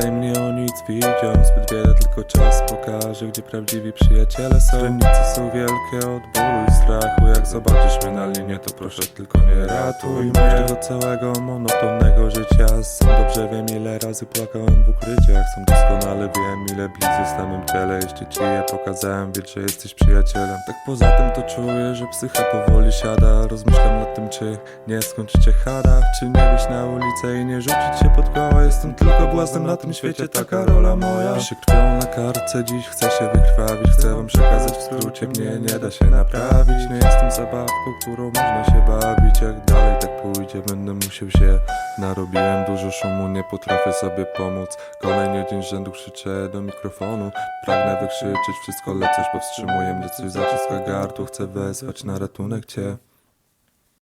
pytaj o nic, widziałem zbyt wiele, tylko czas pokaże, gdzie prawdziwi przyjaciele są. Są wielkie od bólu i strachu, zobaczysz mnie na linie, to proszę tylko nie ratuj mnie. Tego całego monotonnego życia, sam dobrze wiem ile razy płakałem w ukryciach, sam doskonale wiem ile blizy w samym ciele, jeśli ci je pokazałem, wiedz, że jesteś przyjacielem. Tak poza tym to czuję, że psycha powoli siada, rozmyślam nad tym, czy nie skończyć się hada, czy nie wyjść na ulicę i nie rzucić się pod koła, jestem tylko błaznem na tym świecie, taka rola moja. Piszę krwią na kartce, dziś chcę się wykrwawić, chcę wam przekazać w skrócie, mnie nie da się naprawić, nie jestem zabawką, którą można się bawić, jak dalej tak pójdzie, będę musiał się Narobiłem dużo szumu, nie potrafię sobie pomóc. Kolejny dzień rzędu krzyczę do mikrofonu. Pragnę wykrzyczeć wszystko, lecz coś powstrzymuje mnie. Coś zaciska gardło, chcę wezwać na ratunek cię